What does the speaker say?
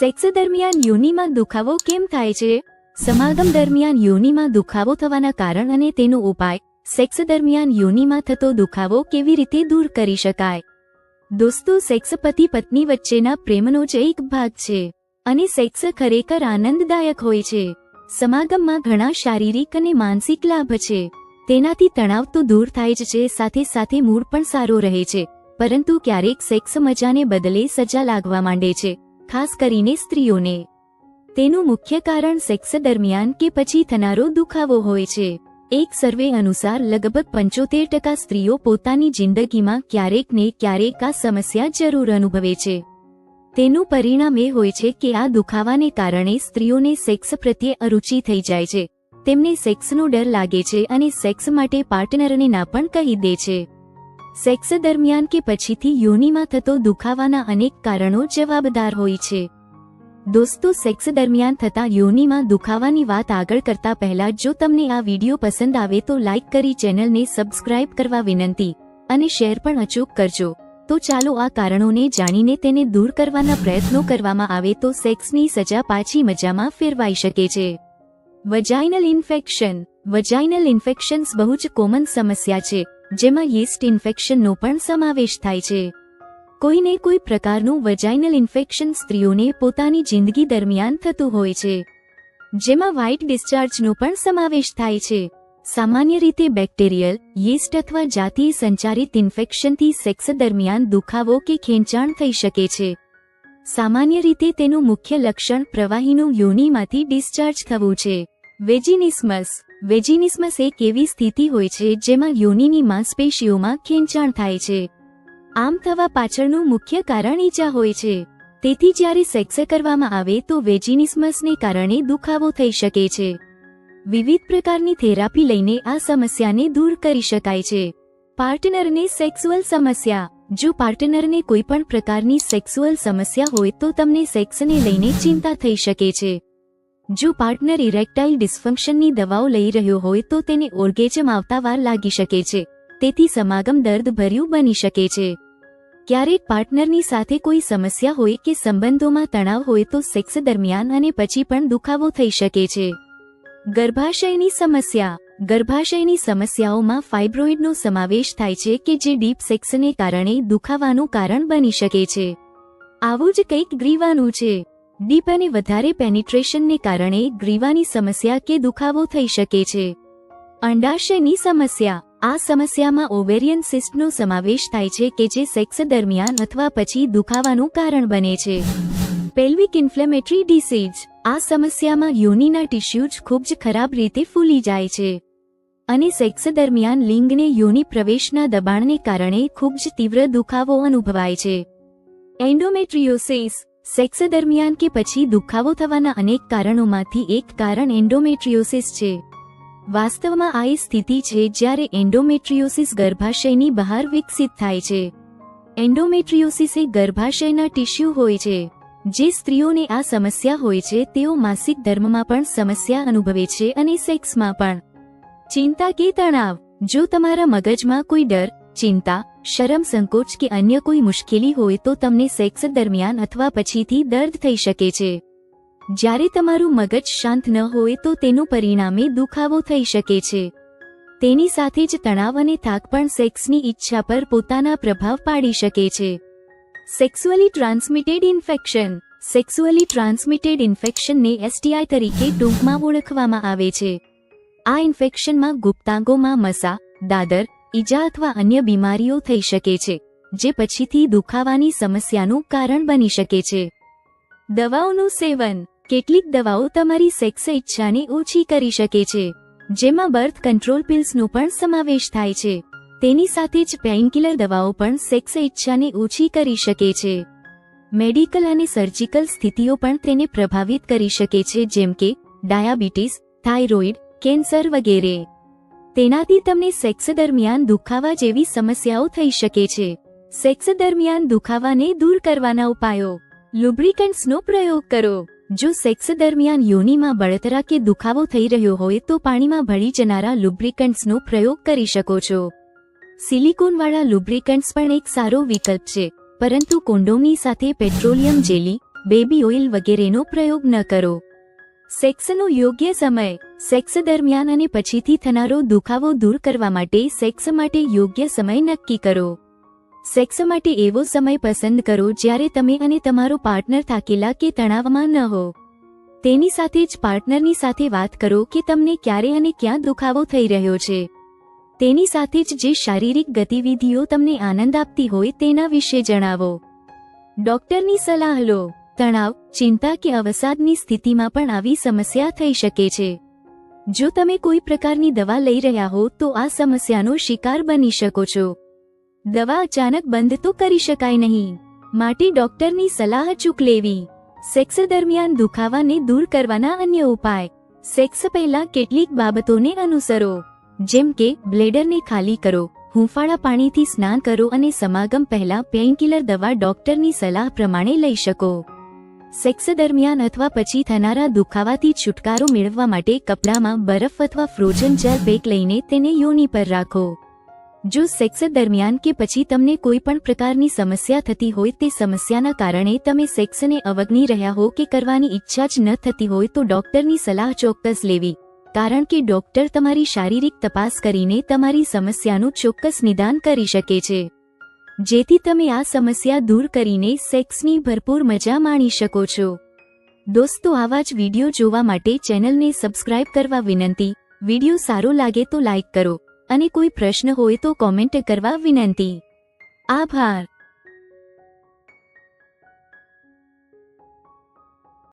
Sex દરમિયાન યોનિમાં દુખાવો કેમ થાય છે? સમાગમ દરમિયાન યોનિમાં દુખાવો થવાના કારણ અને તેનો ઉપાય સેક્સ દરમિયાન યોનિમાં થતો દુખાવો કેવી રીતે દૂર કરી શકાય? દોસ્તો, સેક્સ પતિ પત્ની વચ્ચેના પ્રેમનો જ એક ભાગ છે અને સેક્સ ખરેખર આનંદદાયક હોય છે. સમાગમમાં ઘણા શારીરિક અને માનસિક લાભ છે. તેનાથી તણાવ તો દૂર થાય જ છે, સાથે સાથે મૂડ પણ સારો રહે છે, પરંતુ ક્યારેક સેક્સ મજાને બદલે સજા લાગવા માંડે છે. ખાસ કરીને સ્ત્રીઓને. તેનું મુખ્ય કારણ સેક્સ દરમિયાન કે પછી થનારો દુખાવો હોય છે. એક સર્વે અનુસાર લગભગ પંચોતેર ટકા સ્ત્રીઓ પોતાની જિંદગીમાં ક્યારેક ને ક્યારેક આ સમસ્યા જરૂર અનુભવે છે. તેનું પરિણામ એ હોય છે કે આ દુખાવાને કારણે સ્ત્રીઓને સેક્સ પ્રત્યે અરુચિ થઈ જાય છે. તેમને સેક્સનો ડર લાગે છે અને સેક્સ માટે પાર્ટનરને ના પણ કહી દે છે. સેક્સ દરમિયાન કે પછીથી યોનિમાં થતો દુખાવાના અનેક કારણો જવાબદાર હોય છે. દોસ્તો, સેક્સ દરમિયાન થતા યોનિમાં દુખાવાની વાત આગળ કરતા પહેલા જો તમને આ વીડિયો પસંદ આવે તો લાઇક કરી ચેનલને સબસ્ક્રાઇબ કરવા વિનંતી અને શેર પણ અચૂક કરજો. તો ચાલો આ કારણોને જાણીને તેને દૂર કરવાના પ્રયત્નો કરવામાં આવે તો સેક્સની સજા પાછી મજામાં ફેરવાઈ શકે છે. વજાઇનલ ઇન્ફેક્શન વજાઇનલ ઇન્ફેક્શન્સ બહુ જ કોમન સમસ્યા છે. જેમાં યીસ્ટ ઇન્ફેક્શનનો પણ સમાવેશ થાય છે. કોઈને કોઈ પ્રકારનું વજાઇનલ ઇન્ફેક્શન સ્ત્રીઓને પોતાની જિંદગી દરમિયાન થતું હોય છે. જેમાં વ્હાઇટ ડિસ્ચાર્જનો પણ સમાવેશ થાય છે. સામાન્ય રીતે બેક્ટેરિયલ, યીસ્ટ અથવા જાતીય સંચારિત ઇન્ફેક્શનથી સેક્સ દરમિયાન દુખાવો કે ખેંચાણ થઈ શકે છે. સામાન્ય રીતે તેનું મુખ્ય લક્ષણ પ્રવાહીનું યોનિમાંથી ડિસ્ચાર્જ થવું છે. વેજિનિસ્મસ વેજિનિસ્મસ એક એવી સ્થિતિ હોય છે, જેમાં યોનિની માંસપેશીઓમાં ખેંચાણ થાય છે. આમ થવા પાછળનું મુખ્ય કારણ ઈજા હોય છે. તેથી જ્યારે સેક્સ કરવામાં આવે તો વેજિનિસ્મસને કારણે દુખાવો થઈ શકે છે. વિવિધ પ્રકારની થેરાપી લઈને આ સમસ્યાને દૂર કરી શકાય છે. પાર્ટનરને સેક્સ્યુઅલ સમસ્યા. જો પાર્ટનરને કોઈ પણ પ્રકારની સેક્સ્યુઅલ સમસ્યા હોય તો તમને સેક્સને લઈને ચિંતા થઈ શકે છે. જો પાર્ટનર ઇરેક્ટાઇલ ડિસ્ફંક્શનની દવાઓ લઈ રહ્યો હોય તો તેને ઓર્ગેજમ આવતા વાર લાગી શકે છે. તેથી સમાગમ દર્દભર્યું બની શકે છે. ક્યારેક પાર્ટનરની સાથે કોઈ સમસ્યા હોય કે સંબંધોમાં તણાવ હોય તો સેક્સ દરમિયાન અને પછી પણ દુખાવો થઈ શકે છે. ગર્ભાશયની સમસ્યા. ગર્ભાશયની સમસ્યાઓમાં ફાઇબ્રોઇડનો સમાવેશ થાય છે કે જે ડીપ સેક્સને કારણે દુખાવાનું કારણ બની શકે છે. આવું જ કંઈક ગ્રીવાનું છે. ડીપ અને વધારે પેનિટ્રેશનને કારણે ગ્રીવાની સમસ્યા કે દુખાવો થઈ શકે છે. અંડાશયની સમસ્યા. આ સમસ્યામાં ઓવેરિયન સિસ્ટનો સમાવેશ થાય છે કે જે સેક્સ દરમિયાન અથવા પછી દુખાવાનું કારણ બને છે. પેલ્વિક ઇન્ફ્લેમેટરી ડિસીઝ આ સમસ્યામાં યોનિના ટિશ્યુઝ ખૂબ જ ખરાબ રીતે ફૂલી જાય છે. અને સેક્સ દરમિયાન લિંગને યોનિ પ્રવેશના દબાણને કારણે ખૂબ જ તીવ્ર દુખાવો અનુભવાય છે. એન્ડોમેટ્રિયોસિસ સેક્સ દરમિયાન કે પછી દુખાવો થવાના અનેક કારણોમાંથી એક કારણ એન્ડોમેટ્રિયોસિસ છે. વાસ્તવમાં આ એ સ્થિતિ છે જ્યારે એન્ડોમેટ્રિયોસિસ ગર્ભાશયની બહાર વિકસિત થાય છે. એન્ડોમેટ્રિયોસિસ એ ગર્ભાશયના ટિશ્યુ હોય છે. જે સ્ત્રીઓને આ સમસ્યા હોય છે તેઓ માસિક ધર્મમાં પણ સમસ્યા અનુભવે છે અને સેક્સમાં પણ. ચિંતા કે તણાવ? જો તમારા મગજમાં કોઈ ડર ચિંતા, શરમ સંકોચ કે અન્ય કોઈ મુશ્કેલી હોય તો તમને સેક્સ દરમિયાન અથવા પછીથી દર્દ થઈ શકે છે. જ્યારે તમારું મગજ શાંત ન હોય તો તેનું પરિણામે દુખાવો થઈ શકે છે. તેની સાથે જ તણાવ અને થાક પણ સેક્સની ઈચ્છા પર પોતાના પ્રભાવ પાડી શકે છે. Sexually transmitted infection, sexually transmitted ઇન્ફેક્શનને STI તરીકે ટૂંકમાં ઓળખવામાં આવે છે. આ ઇન્ફેક્શનમાં ગુપ્તાંગોમાં મસા, દાદર ઈજા અથવા અન્ય બીમારીઓ થઈ શકે છે, જે પછીથી દુખાવાની સમસ્યાનું કારણ બની શકે છે. દવાઓનું સેવન. કેટલીક દવાઓ તમારી સેક્સ ઈચ્છાને ઓછી કરી શકે છે, જેમાં બર્થ કંટ્રોલ પિલ્સનો પણ સમાવેશ થાય છે. તેની સાથે જ પેઇનકિલર દવાઓ પણ સેક્સ ઈચ્છાને ઓછી કરી શકે છે. મેડિકલ અને સર્જિકલ સ્થિતિઓ પણ તેને પ્રભાવિત કરી શકે છે, જેમ કે ડાયાબિટીસ, થાઇરોઇડ, કેન્સર વગેરે. તેનાથી તમને સેક્સ દરમિયાન દુખાવા જેવી સમસ્યાઓ થઈ શકે છે. સેક્સ દરમિયાન દુખાવાને દૂર કરવાના ઉપાયો. લુબ્રિકન્ટ્સનો પ્રયોગ કરો. જો સેક્સ દરમિયાન યોનિમાં બળતરા કે દુખાવો થઈ રહ્યો હોય તો પાણીમાં ભળી જનારા લુબ્રિકન્ટ્સનો પ્રયોગ કરી શકો છો. સિલિકોનવાળા લુબ્રિકન્ટ્સ પણ એક સારો વિકલ્પ છે. પરંતુ કોન્ડોમની સાથે પેટ્રોલિયમ જેલી, બેબી ઓઇલ વગેરેનો પ્રયોગ ન કરો. સેક્સનો યોગ્ય સમય. સેક્સ દરમિયાન અને પછીથી થનારો દુખાવો દૂર કરવા માટે સેક્સ માટે યોગ્ય સમય નક્કી કરો. સેક્સ માટે એવો સમય પસંદ કરો જ્યારે તમે અને તમારો પાર્ટનર થાકેલા કે તણાવમાં ન હો. તેની સાથે જ પાર્ટનરની સાથે વાત કરો કે તમને ક્યારે અને ક્યાં દુખાવો થઈ રહ્યો છે. તેની સાથે જ જે શારીરિક ગતિવિધિઓ તમને આનંદ આપતી હોય તેના વિશે જણાવો. ડોક્ટરની સલાહ લો. તણાવ, ચિંતા કે અવસાદની સ્થિતિમાં પણ આવી સમસ્યા થઈ શકે છે. જો તમે કોઈ પ્રકારની દવા લઈ રહ્યા હો, તો આ સમસ્યાનો શિકાર બની શકો છો. દવા અચાનક બંધ તો કરી શકાય નહીં. માટે ડોક્ટરની સલાહ ચૂક લેવી. સેક્સ દરમિયાન દુખાવાને દૂર કરવાના અન્ય ઉપાય. સેક્સ પહેલા કેટલીક બાબતોને અનુસરો. જેમ કે, બ્લેડરને ખાલી કરો, હુંફાળા પાણીથી સ્નાન કરો અને સમાગમ પહેલા પેઇનકિલર દવા ડોક્ટરની સલાહ પ્રમાણે લઈ શકો. સેક્સ દરમિયાન અથવા પછી થનારા દુખાવાથી છુટકારો મેળવવા માટે કપડામાં બરફ અથવા ફ્રોઝન જેલ પેક લઈને તેને યોની પર રાખો. જો સેક્સ દરમિયાન કે પછી તમને કોઈ પણ પ્રકારની સમસ્યા થતી હોય તે સમસ્યાના કારણે તમે સેક્સને અવગણી રહ્યા હો કે કરવાની ઈચ્છા જ ન થતી હોય તો ડોક્ટરની સલાહ ચોક્કસ લેવી. કારણ કે ડોક્ટર તમારી શારીરિક તપાસ કરીને તમારી સમસ્યાનું ચોક્કસ નિદાન કરી શકે છે. જેથી તમે આ સમસ્યા દૂર કરીને સેક્સની ભરપૂર મજા માણી શકો છો. દોસ્તો, આવા જ વિડિયો જોવા માટે ચેનલને સબસ્ક્રાઇબ કરવા વિનંતી. વિડિયો સારો લાગે તો લાઇક કરો. અને કોઈ પ્રશ્ન હોય તો કોમેન્ટ કરવા વિનંતી. આભાર.